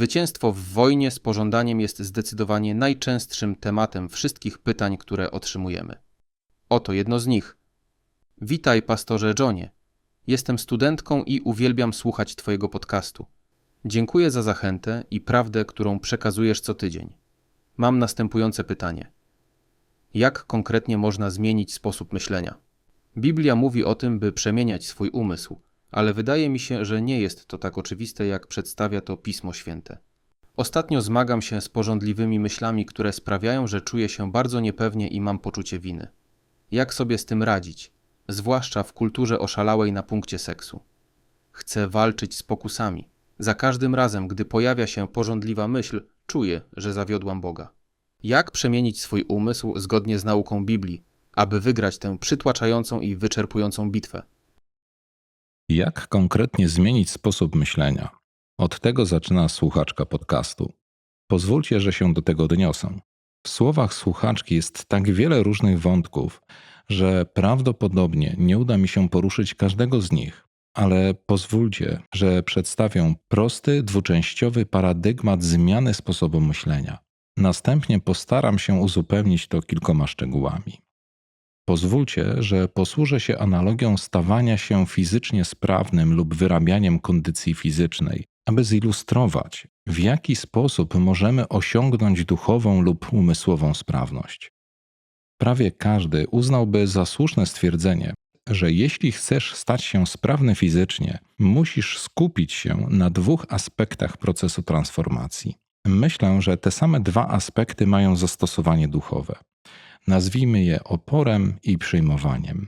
Zwycięstwo w wojnie z pożądaniem jest zdecydowanie najczęstszym tematem wszystkich pytań, które otrzymujemy. Oto jedno z nich. Witaj, pastorze Johnie. Jestem studentką i uwielbiam słuchać Twojego podcastu. Dziękuję za zachętę i prawdę, którą przekazujesz co tydzień. Mam następujące pytanie. Jak konkretnie można zmienić sposób myślenia? Biblia mówi o tym, by przemieniać swój umysł, ale wydaje mi się, że nie jest to tak oczywiste, jak przedstawia to Pismo Święte. Ostatnio zmagam się z porządliwymi myślami, które sprawiają, że czuję się bardzo niepewnie i mam poczucie winy. Jak sobie z tym radzić, zwłaszcza w kulturze oszalałej na punkcie seksu? Chcę walczyć z pokusami. Za każdym razem, gdy pojawia się porządliwa myśl, czuję, że zawiodłam Boga. Jak przemienić swój umysł zgodnie z nauką Biblii, aby wygrać tę przytłaczającą i wyczerpującą bitwę? Jak konkretnie zmienić sposób myślenia? Od tego zaczyna słuchaczka podcastu. Pozwólcie, że się do tego odniosę. W słowach słuchaczki jest tak wiele różnych wątków, że prawdopodobnie nie uda mi się poruszyć każdego z nich, ale pozwólcie, że przedstawię prosty, dwuczęściowy paradygmat zmiany sposobu myślenia. Następnie postaram się uzupełnić to kilkoma szczegółami. Pozwólcie, że posłużę się analogią stawania się fizycznie sprawnym lub wyrabianiem kondycji fizycznej, aby zilustrować, w jaki sposób możemy osiągnąć duchową lub umysłową sprawność. Prawie każdy uznałby za słuszne stwierdzenie, że jeśli chcesz stać się sprawny fizycznie, musisz skupić się na dwóch aspektach procesu transformacji. Myślę, że te same dwa aspekty mają zastosowanie duchowe. Nazwijmy je oporem i przyjmowaniem.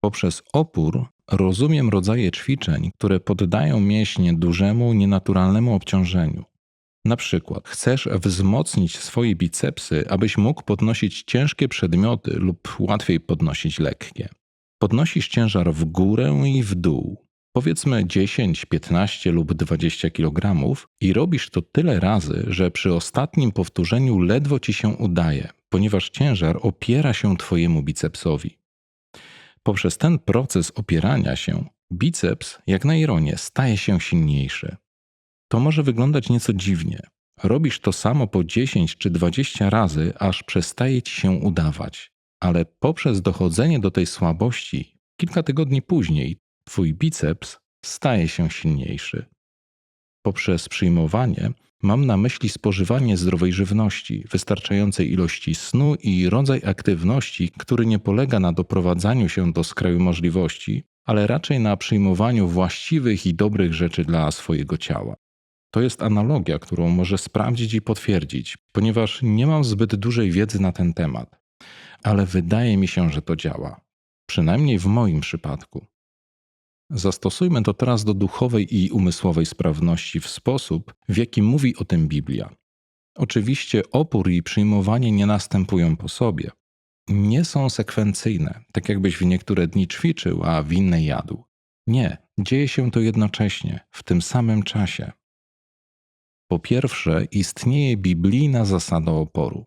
Poprzez opór rozumiem rodzaje ćwiczeń, które poddają mięśnie dużemu, nienaturalnemu obciążeniu. Na przykład chcesz wzmocnić swoje bicepsy, abyś mógł podnosić ciężkie przedmioty lub łatwiej podnosić lekkie. Podnosisz ciężar w górę i w dół, powiedzmy 10, 15 lub 20 kg i robisz to tyle razy, że przy ostatnim powtórzeniu ledwo ci się udaje, ponieważ ciężar opiera się twojemu bicepsowi. Poprzez ten proces opierania się, biceps, jak na ironię, staje się silniejszy. To może wyglądać nieco dziwnie. Robisz to samo po 10 czy 20 razy, aż przestaje ci się udawać, ale poprzez dochodzenie do tej słabości, kilka tygodni później, twój biceps staje się silniejszy. Poprzez przyjmowanie mam na myśli spożywanie zdrowej żywności, wystarczającej ilości snu i rodzaj aktywności, który nie polega na doprowadzaniu się do skraju możliwości, ale raczej na przyjmowaniu właściwych i dobrych rzeczy dla swojego ciała. To jest analogia, którą może sprawdzić i potwierdzić, ponieważ nie mam zbyt dużej wiedzy na ten temat, ale wydaje mi się, że to działa. Przynajmniej w moim przypadku. Zastosujmy to teraz do duchowej i umysłowej sprawności w sposób, w jaki mówi o tym Biblia. Oczywiście opór i przyjmowanie nie następują po sobie. Nie są sekwencyjne, tak jakbyś w niektóre dni ćwiczył, a w inne jadł. Nie, dzieje się to jednocześnie, w tym samym czasie. Po pierwsze, istnieje biblijna zasada oporu.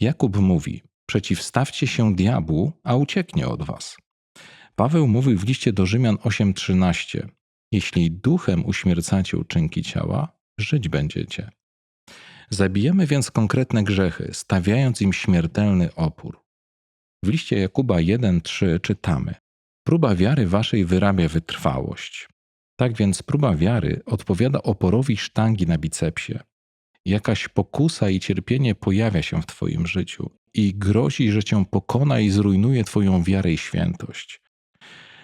Jakub mówi: Przeciwstawcie się diabłu, a ucieknie od was. Paweł mówi w liście do Rzymian 8:13: Jeśli duchem uśmiercacie uczynki ciała, żyć będziecie. Zabijamy więc konkretne grzechy, stawiając im śmiertelny opór. W liście Jakuba 1:3 czytamy: Próba wiary waszej wyrabia wytrwałość. Tak więc próba wiary odpowiada oporowi sztangi na bicepsie. Jakaś pokusa i cierpienie pojawia się w Twoim życiu i grozi, że Cię pokona i zrujnuje Twoją wiarę i świętość.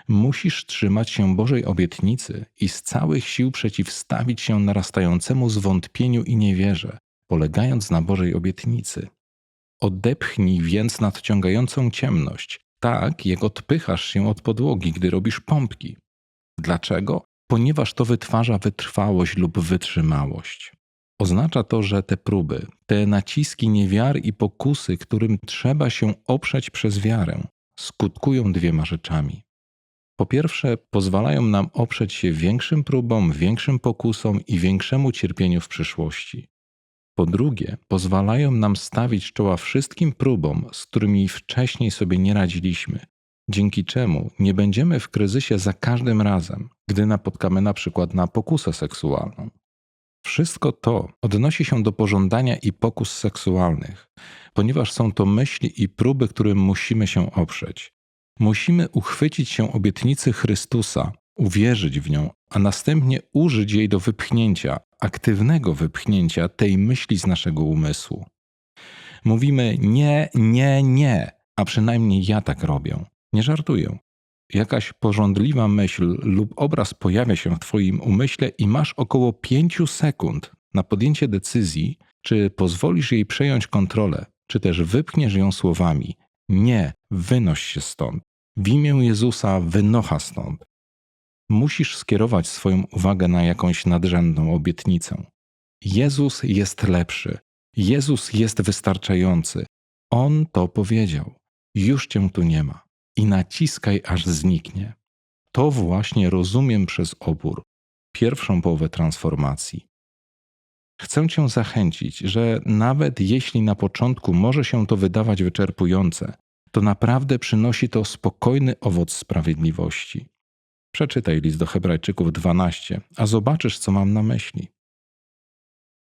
Musisz trzymać się Bożej obietnicy i z całych sił przeciwstawić się narastającemu zwątpieniu i niewierze, polegając na Bożej obietnicy. Odepchnij więc nadciągającą ciemność, tak jak odpychasz się od podłogi, gdy robisz pompki. Dlaczego? Ponieważ to wytwarza wytrwałość lub wytrzymałość. Oznacza to, że te próby, te naciski niewiary i pokusy, którym trzeba się oprzeć przez wiarę, skutkują dwiema rzeczami. Po pierwsze, pozwalają nam oprzeć się większym próbom, większym pokusom i większemu cierpieniu w przyszłości. Po drugie, pozwalają nam stawić czoła wszystkim próbom, z którymi wcześniej sobie nie radziliśmy, dzięki czemu nie będziemy w kryzysie za każdym razem, gdy napotkamy na przykład na pokusę seksualną. Wszystko to odnosi się do pożądania i pokus seksualnych, ponieważ są to myśli i próby, którym musimy się oprzeć. Musimy uchwycić się obietnicy Chrystusa, uwierzyć w nią, a następnie użyć jej do wypchnięcia, aktywnego wypchnięcia tej myśli z naszego umysłu. Mówimy nie, nie, nie, a przynajmniej ja tak robię. Nie żartuję. Jakaś porządliwa myśl lub obraz pojawia się w Twoim umyśle i masz około 5 sekund na podjęcie decyzji, czy pozwolisz jej przejąć kontrolę, czy też wypchniesz ją słowami: Nie, wynoś się stąd. W imię Jezusa wynocha stąd. Musisz skierować swoją uwagę na jakąś nadrzędną obietnicę. Jezus jest lepszy. Jezus jest wystarczający. On to powiedział. Już cię tu nie ma. I naciskaj, aż zniknie. To właśnie rozumiem przez opór, pierwszą połowę transformacji. Chcę Cię zachęcić, że nawet jeśli na początku może się to wydawać wyczerpujące, to naprawdę przynosi to spokojny owoc sprawiedliwości. Przeczytaj list do Hebrajczyków 12, a zobaczysz, co mam na myśli.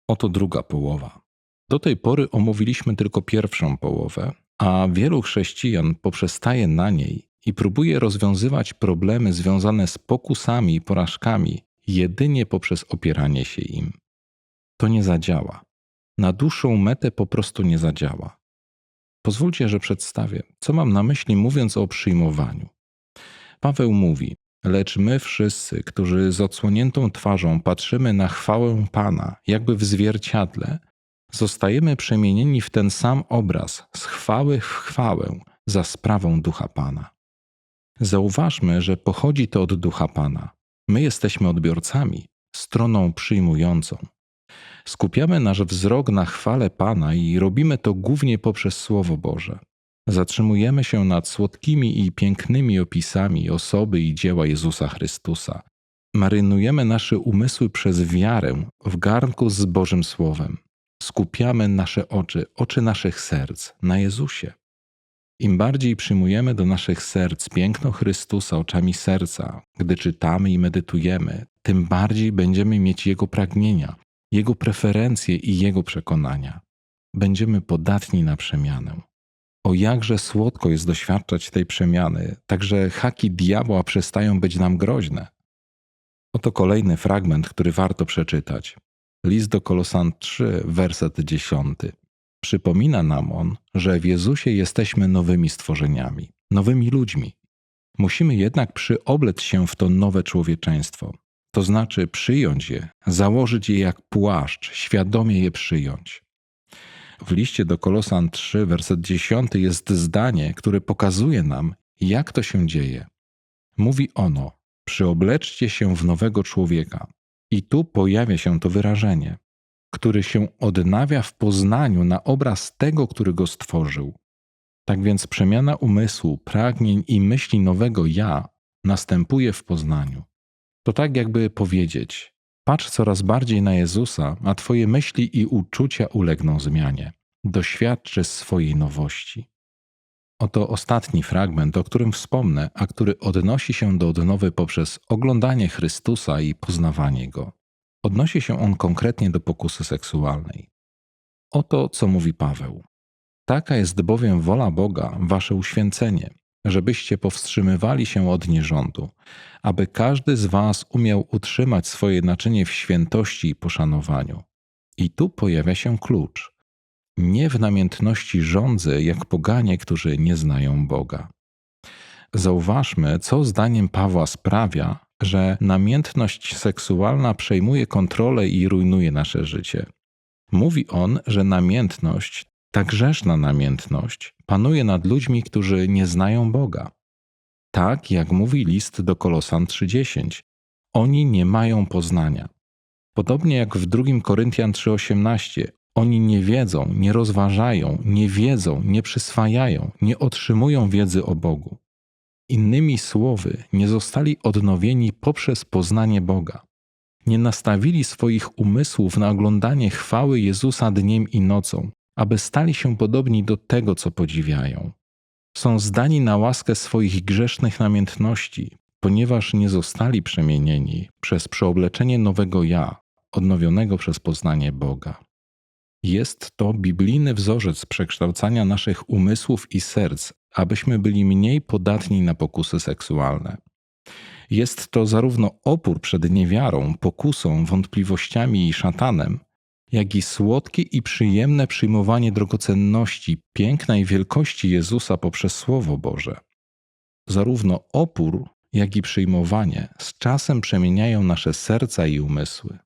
Oto druga połowa. Do tej pory omówiliśmy tylko pierwszą połowę, a wielu chrześcijan poprzestaje na niej i próbuje rozwiązywać problemy związane z pokusami i porażkami jedynie poprzez opieranie się im. To nie zadziała. Na dłuższą metę po prostu nie zadziała. Pozwólcie, że przedstawię, co mam na myśli mówiąc o przyjmowaniu. Paweł mówi: Lecz my wszyscy, którzy z odsłoniętą twarzą patrzymy na chwałę Pana, jakby w zwierciadle, zostajemy przemienieni w ten sam obraz, z chwały w chwałę, za sprawą Ducha Pana. Zauważmy, że pochodzi to od Ducha Pana. My jesteśmy odbiorcami, stroną przyjmującą. Skupiamy nasz wzrok na chwale Pana i robimy to głównie poprzez Słowo Boże. Zatrzymujemy się nad słodkimi i pięknymi opisami osoby i dzieła Jezusa Chrystusa. Marynujemy nasze umysły przez wiarę w garnku z Bożym Słowem. Skupiamy nasze oczy, oczy naszych serc na Jezusie. Im bardziej przyjmujemy do naszych serc piękno Chrystusa oczami serca, gdy czytamy i medytujemy, tym bardziej będziemy mieć Jego pragnienia, Jego preferencje i Jego przekonania. Będziemy podatni na przemianę. O jakże słodko jest doświadczać tej przemiany, także haki diabła przestają być nam groźne. Oto kolejny fragment, który warto przeczytać. List do Kolosan 3, werset 10. Przypomina nam on, że w Jezusie jesteśmy nowymi stworzeniami, nowymi ludźmi. Musimy jednak przyoblec się w to nowe człowieczeństwo, to znaczy przyjąć je, założyć je jak płaszcz, świadomie je przyjąć. W liście do Kolosan 3, werset 10 jest zdanie, które pokazuje nam, jak to się dzieje. Mówi ono: Przyobleczcie się w nowego człowieka. I tu pojawia się to wyrażenie, który się odnawia w poznaniu na obraz tego, który go stworzył. Tak więc przemiana umysłu, pragnień i myśli nowego ja następuje w poznaniu. To tak jakby powiedzieć: Patrz coraz bardziej na Jezusa, a Twoje myśli i uczucia ulegną zmianie. Doświadczy swojej nowości. Oto ostatni fragment, o którym wspomnę, a który odnosi się do odnowy poprzez oglądanie Chrystusa i poznawanie Go. Odnosi się on konkretnie do pokusy seksualnej. Oto co mówi Paweł. Taka jest bowiem wola Boga, wasze uświęcenie, żebyście powstrzymywali się od nierządu, aby każdy z was umiał utrzymać swoje naczynie w świętości i poszanowaniu. I tu pojawia się klucz. Nie w namiętności rządzę, jak poganie, którzy nie znają Boga. Zauważmy, co zdaniem Pawła sprawia, że namiętność seksualna przejmuje kontrolę i rujnuje nasze życie. Mówi on, że namiętność, ta grzeszna namiętność, panuje nad ludźmi, którzy nie znają Boga. Tak jak mówi list do Kolosan 3:10. Oni nie mają poznania. Podobnie jak w 2 Koryntian 3:18, oni nie wiedzą, nie rozważają, nie wiedzą, nie przyswajają, nie otrzymują wiedzy o Bogu. Innymi słowy, nie zostali odnowieni poprzez poznanie Boga. Nie nastawili swoich umysłów na oglądanie chwały Jezusa dniem i nocą, aby stali się podobni do tego, co podziwiają. Są zdani na łaskę swoich grzesznych namiętności, ponieważ nie zostali przemienieni przez przeobleczenie nowego ja odnowionego przez poznanie Boga. Jest to biblijny wzorzec przekształcania naszych umysłów i serc, abyśmy byli mniej podatni na pokusy seksualne. Jest to zarówno opór przed niewiarą, pokusą, wątpliwościami i szatanem, jak i słodkie i przyjemne przyjmowanie drogocenności, piękna i wielkości Jezusa poprzez Słowo Boże. Zarówno opór, jak i przyjmowanie z czasem przemieniają nasze serca i umysły.